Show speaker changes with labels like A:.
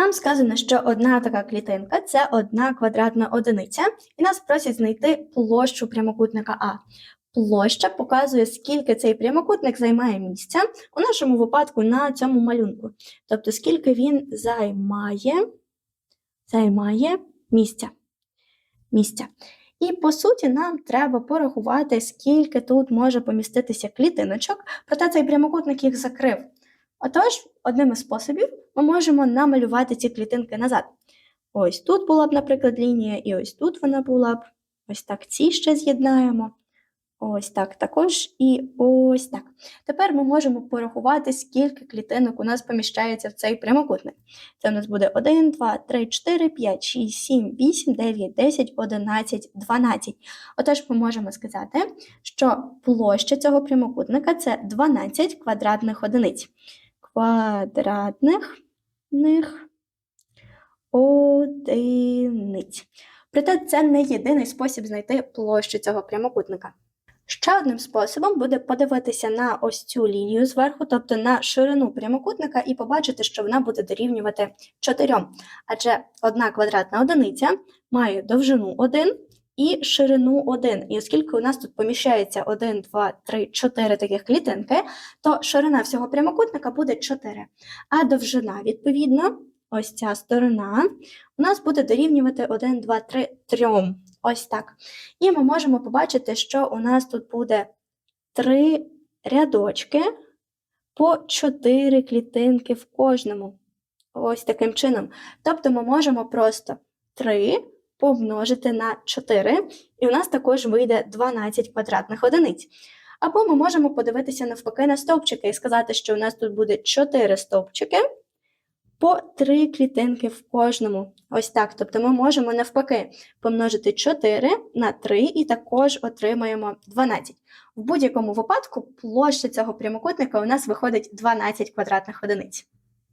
A: Нам сказано, що одна така клітинка це одна квадратна одиниця, і нас просять знайти площу прямокутника А. Площа показує, скільки цей прямокутник займає місця, у нашому випадку на цьому малюнку. Тобто, скільки він займає, займає місця. місця. І по суті, нам треба порахувати, скільки тут може поміститися клітиночок, проте цей прямокутник їх закрив. Отож, одним із способів ми можемо намалювати ці клітинки назад. Ось тут була б, наприклад, лінія, і ось тут вона була б. Ось так ці ще з'єднаємо. Ось так також і ось так. Тепер ми можемо порахувати, скільки клітинок у нас поміщається в цей прямокутник. Це у нас буде 1, 2, 3, 4, 5, 6, 7, 8, 9, 10, 11, 12. Отож, ми можемо сказати, що площа цього прямокутника це 12 квадратних одиниць. Квадратних них одиниць. Проте це не єдиний спосіб знайти площу цього прямокутника. Ще одним способом буде подивитися на ось цю лінію зверху, тобто на ширину прямокутника, і побачити, що вона буде дорівнювати 4. Адже одна квадратна одиниця має довжину 1 і ширину 1. І оскільки у нас тут поміщається 1, 2, 3, 4 таких клітинки, то ширина всього прямокутника буде 4. А довжина, відповідно, ось ця сторона, у нас буде дорівнювати 1, 2, 3, 3. Ось так. І ми можемо побачити, що у нас тут буде три рядочки по 4 клітинки в кожному. Ось таким чином. Тобто ми можемо просто 3 помножити на 4, і у нас також вийде 12 квадратних одиниць. Або ми можемо подивитися навпаки на стовпчики і сказати, що у нас тут буде 4 стовпчики по 3 клітинки в кожному. Ось так. Тобто ми можемо навпаки помножити 4 на 3 і також отримаємо 12. В будь-якому випадку площа цього прямокутника у нас виходить 12 квадратних одиниць.